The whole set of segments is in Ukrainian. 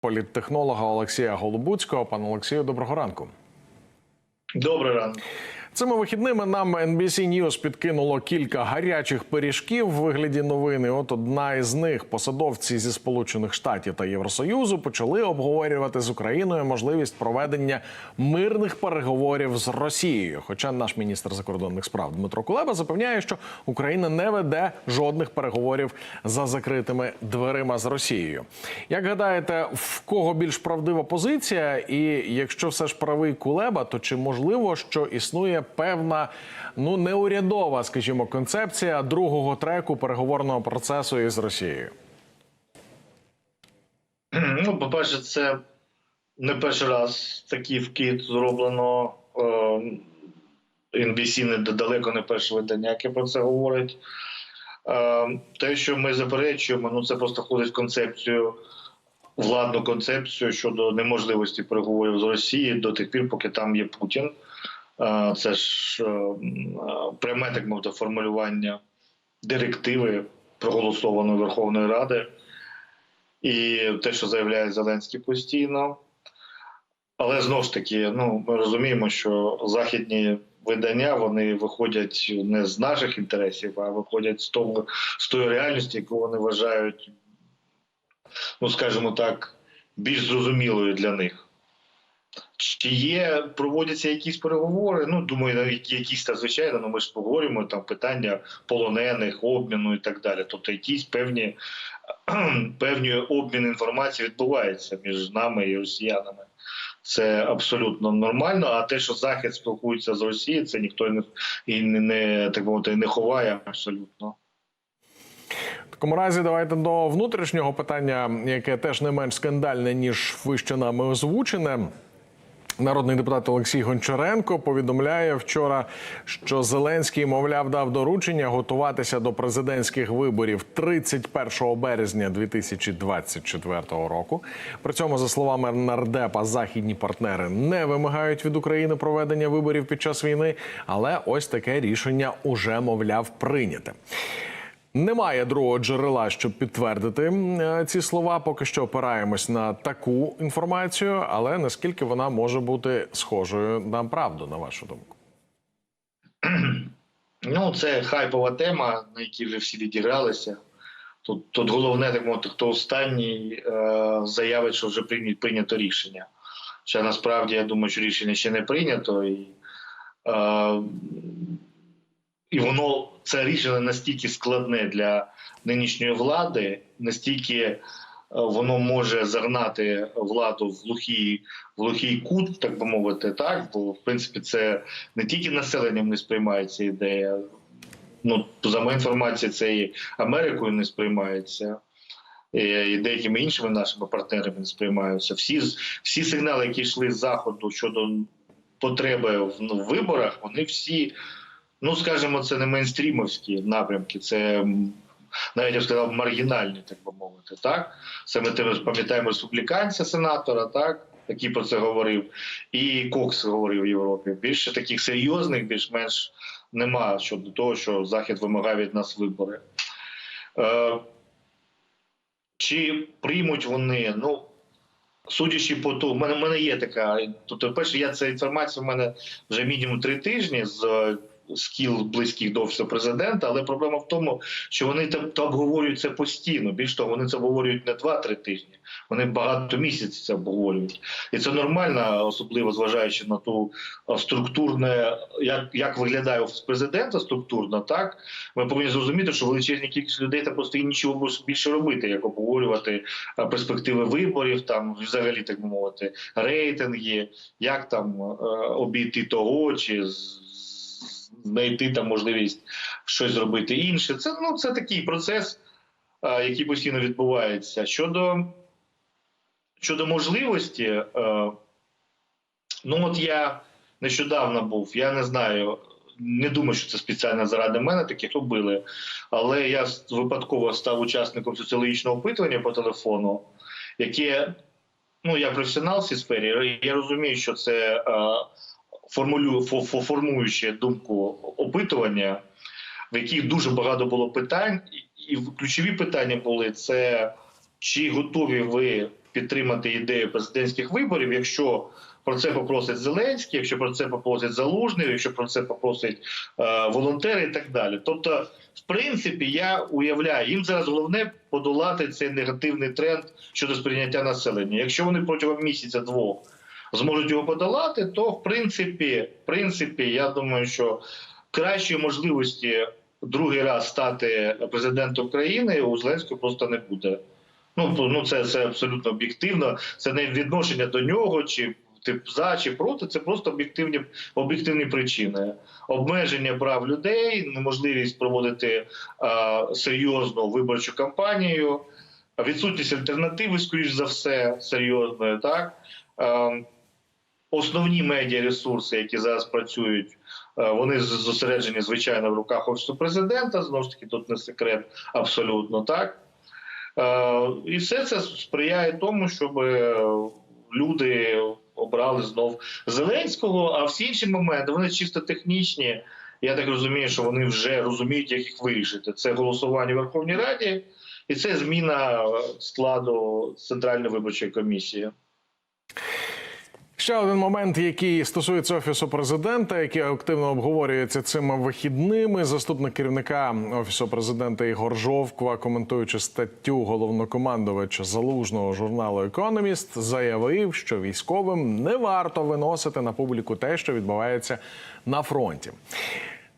політтехнолога Олексія Голубуцького. Пане Олексію, доброго ранку. Добрий ранок. Цими вихідними нам NBC News підкинуло кілька гарячих пиріжків в вигляді новини. От одна із них посадовці зі Сполучених Штатів та Євросоюзу почали обговорювати з Україною можливість проведення мирних переговорів з Росією. Хоча наш міністр закордонних справ Дмитро Кулеба запевняє, що Україна не веде жодних переговорів за закритими дверима з Росією. Як гадаєте, в кого більш правдива позиція? І якщо все ж правий Кулеба, то чи можливо, що існує певна ну неурядова, скажімо, концепція другого треку переговорного процесу із Росією? Ну, по-перше, це не перший раз такий вкид зроблено. Е, NBC не далеко не перше видання, яке про це говорить. Е, Те, що ми заперечуємо, ну це просто входить в концепцію, владну концепцію щодо неможливості переговорів з Росією до тих пір, поки там є Путін. Е, Це ж е, е, пряме так мовити формулювання директиви, проголосованої Верховної Ради. і те, що заявляє Зеленський постійно. Але знову ж таки, ну ми розуміємо, що західні видання вони виходять не з наших інтересів, а виходять з того з тої реальності, яку вони вважають, ну скажімо так, більш зрозумілою для них. Чи є, проводяться якісь переговори? Ну, думаю, якісь та звичайно, ну ми ж поговоримо там питання полонених, обміну і так далі. Тобто якісь певні, певні обмін інформації відбуваються між нами і росіянами. Це абсолютно нормально. А те, що Захід спілкується з Росією, це ніхто не, і не так мовити не ховає абсолютно. Такому разі давайте до внутрішнього питання, яке теж не менш скандальне ніж вище нами озвучене. Народний депутат Олексій Гончаренко повідомляє вчора, що Зеленський, мовляв, дав доручення готуватися до президентських виборів 31 березня 2024 року. При цьому, за словами нардепа, західні партнери не вимагають від України проведення виборів під час війни, але ось таке рішення уже мовляв прийняте. Немає другого джерела, щоб підтвердити е, ці слова. Поки що опираємось на таку інформацію, але наскільки вона може бути схожою на правду, на вашу думку? Ну, це хайпова тема, на якій вже всі відігралися. Тут, тут головне, так мовити, хто останній е, заявить, що вже прийня- прийнято рішення. Хоча насправді я думаю, що рішення ще не прийнято, і, е, і воно це рішення настільки складне для нинішньої влади, настільки е, воно може загнати владу в глухий, в глухий кут, так би мовити, так бо в принципі це не тільки населенням не сприймається ідея. Ну, за моєю інформацією, це і Америкою не сприймається, і, і деякими іншими нашими партнерами не сприймаються. Всі, всі сигнали, які йшли з заходу щодо потреби в, ну, в виборах, вони всі, ну скажімо, це не мейнстрімовські напрямки, це навіть я б сказав маргінальні, так би мовити. Так це ми пам'ятаємо республіканця, сенатора, так який про це говорив, і Кокс говорив в Європі. Більше таких серйозних, більш-менш нема щодо того, що Захід вимагає від нас вибори. Е, чи приймуть вони? Ну, судячи по тому, в мене, в мене є така. Тобто, перше, я ця інформація в мене вже мінімум три тижні з е, з кіл близьких до офісу президента, але проблема в тому, що вони там обговорюють це постійно. Більш того, вони це обговорюють не 2-3 тижні, вони багато місяців це обговорюють. І це нормально, особливо зважаючи на ту структурне, як, як виглядає офіс президента структурно, так ми повинні зрозуміти, що величезна кількість людей там просто нічого більше робити, як обговорювати перспективи виборів, там взагалі так мовити, рейтинги, як там обійти того чи з- знайти там можливість щось зробити інше. Це ну це такий процес, е, який постійно відбувається. Щодо щодо можливості, е, ну от я нещодавно був, я не знаю. Не думаю, що це спеціально заради мене таких робили, але я випадково став учасником соціологічного опитування по телефону, яке ну я професіонал в цій сфері. Я розумію, що це е, формулює фо- фо- формуюче думку опитування, в яких дуже багато було питань, і і ключові питання були: це чи готові ви підтримати ідею президентських виборів, якщо про це попросить Зеленський, якщо про це попросить Залужний, якщо про це попросить е, волонтери і так далі. Тобто, в принципі, я уявляю, їм зараз головне подолати цей негативний тренд щодо сприйняття населення. Якщо вони протягом місяця двох зможуть його подолати, то в принципі, в принципі, я думаю, що кращої можливості другий раз стати президентом країни у Зеленського просто не буде. Ну, ну це, це абсолютно об'єктивно. Це не відношення до нього, чи тип за чи проти. Це просто об'єктивні об'єктивні причини. Обмеження прав людей, неможливість проводити а, серйозну виборчу кампанію, відсутність альтернативи, скоріш за все, серйозної, так. Ем, Основні медіаресурси, які зараз працюють, е, вони зосереджені звичайно в руках офісу президента. Знову ж таки, тут не секрет абсолютно так. Е, І все це сприяє тому, щоб е, люди обрали знов Зеленського. А всі інші моменти вони чисто технічні. Я так розумію, що вони вже розуміють, як їх вирішити. Це голосування в Верховній Раді і це зміна складу Центральної виборчої комісії. Ще один момент, який стосується офісу президента, який активно обговорюється цими вихідними. Заступник керівника офісу президента Ігор Жовква, коментуючи статтю головнокомандувача залужного журналу Економіст, заявив, що військовим не варто виносити на публіку те, що відбувається на фронті.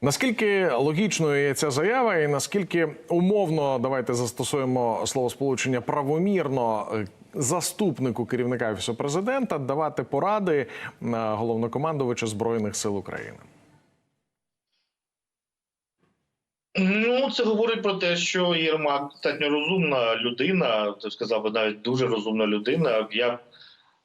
Наскільки логічною є ця заява, і наскільки умовно давайте застосуємо словосполучення правомірно е, заступнику керівника офісу президента давати поради е, головнокомандувачу збройних сил України? Ну, це говорить про те, що Єрмак достатньо розумна людина, ти сказав би навіть дуже розумна людина. Я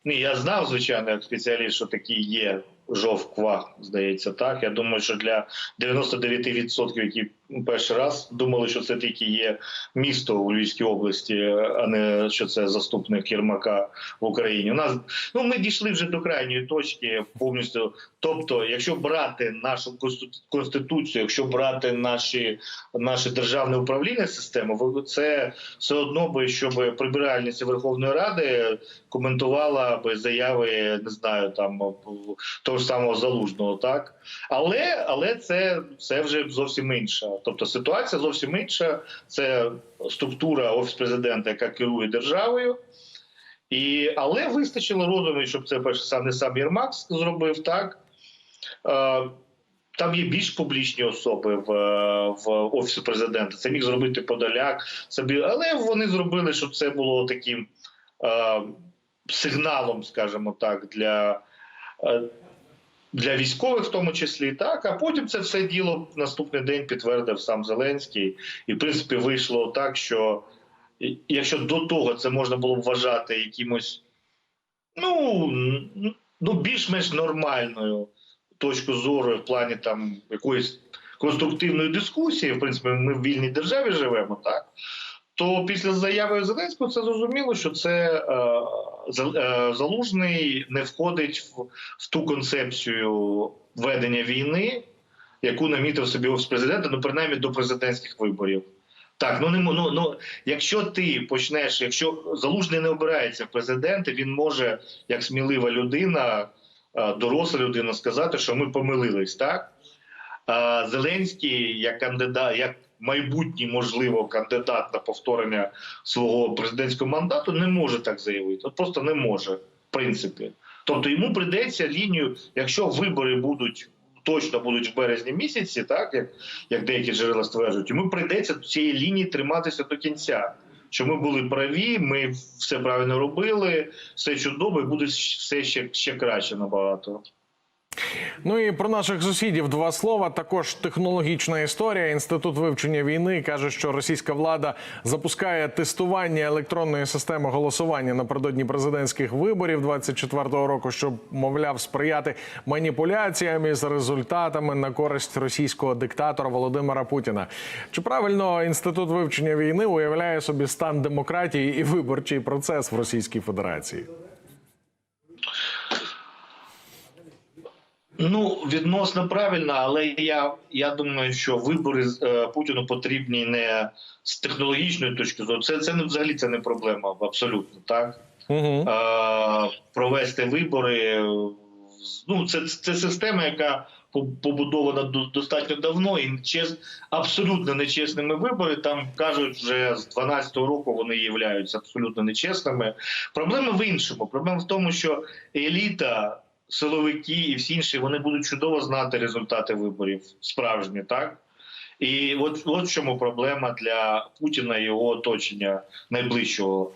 ні, я знав, звичайно, як спеціаліст, що такі є жовква, здається, так. Я думаю, що для 99%, які перший раз думали, що це тільки є місто у Львівській області, а не що це заступник Єрмака в Україні. У нас ну ми дійшли вже до крайньої точки повністю. Тобто, якщо брати нашу конститу- конституцію, якщо брати наші наше державне управління систему, це все одно би, щоб прибиральниця Верховної Ради коментувала би заяви, не знаю, там того ж самого залужного, так але але це, це вже зовсім інша. Тобто ситуація зовсім інша. Це структура офіс президента, яка керує державою. І, але вистачило розуму, щоб це перше не сам Єрмак зробив так. Е, Там є більш публічні особи в, е, в офісі президента. Це міг зробити Подоляк, собі, але вони зробили, щоб це було таким е, сигналом, скажімо так, для. Для військових, в тому числі, так а потім це все діло наступний день підтвердив сам Зеленський, і в принципі вийшло так, що якщо до того це можна було б вважати якимось, ну, ну більш-менш нормальною точкою зору в плані там якоїсь конструктивної дискусії, в принципі, ми в вільній державі живемо, так. То після заяви Зеленського це зрозуміло, що це е, е, залужний не входить в, в ту концепцію ведення війни, яку намітив собі офіс президента, ну принаймні до президентських виборів. Так, ну не ну, ну якщо ти почнеш, якщо залужний не обирається в президенти, він може, як смілива людина, е, доросла людина, сказати, що ми помилились, так? Зеленський як кандидат, як майбутній, можливо, кандидат на повторення свого президентського мандату, не може так заявити. От просто не може, в принципі. Тобто йому прийдеться лінію, якщо вибори будуть. Точно будуть в березні місяці, так як, як деякі джерела стверджують, йому прийдеться цієї лінії триматися до кінця. Що ми були праві, ми все правильно робили, все чудово, і буде все ще, ще краще набагато. Ну і про наших сусідів два слова. Також технологічна історія. Інститут вивчення війни каже, що російська влада запускає тестування електронної системи голосування напередодні президентських виборів 24-го року, щоб мовляв сприяти маніпуляціям із результатами на користь російського диктатора Володимира Путіна. Чи правильно інститут вивчення війни уявляє собі стан демократії і виборчий процес в Російській Федерації? Ну, відносно правильно, але я, я думаю, що вибори е, Путіну потрібні не з технологічної точки зору. Це, це не взагалі це не проблема, абсолютно так. Угу. е, провести вибори. Ну, це, це система, яка побудована до- достатньо давно, і чес, абсолютно нечесними вибори. Там кажуть, вже з 12-го року вони являються абсолютно нечесними. Проблема в іншому. Проблема в тому, що еліта, силовики і всі інші вони будуть чудово знати результати виборів справжні, так? І от, от чому проблема для Путіна і його оточення найближчого.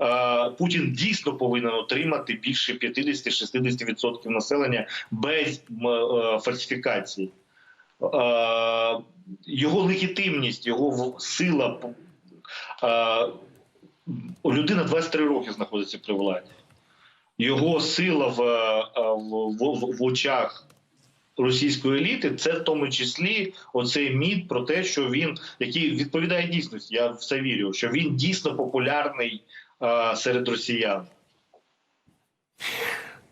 Е, Путін дійсно повинен отримати більше 50-60% населення без е, фальсифікацій. Е, Його легітимність, його сила. Людина 23 роки знаходиться при владі. Його сила в, е, в, в, в очах російської еліти, це в тому числі оцей міт про те, що він, який відповідає дійсності, я в це вірю, що він дійсно популярний е, серед росіян.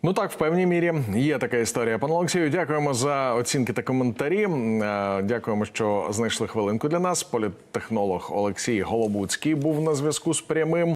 Ну так, в певній мірі є така історія. Пане Олексію, дякуємо за оцінки та коментарі. Е, Дякуємо, що знайшли хвилинку для нас. Політтехнолог Олексій Голобуцький був на зв'язку з прямим.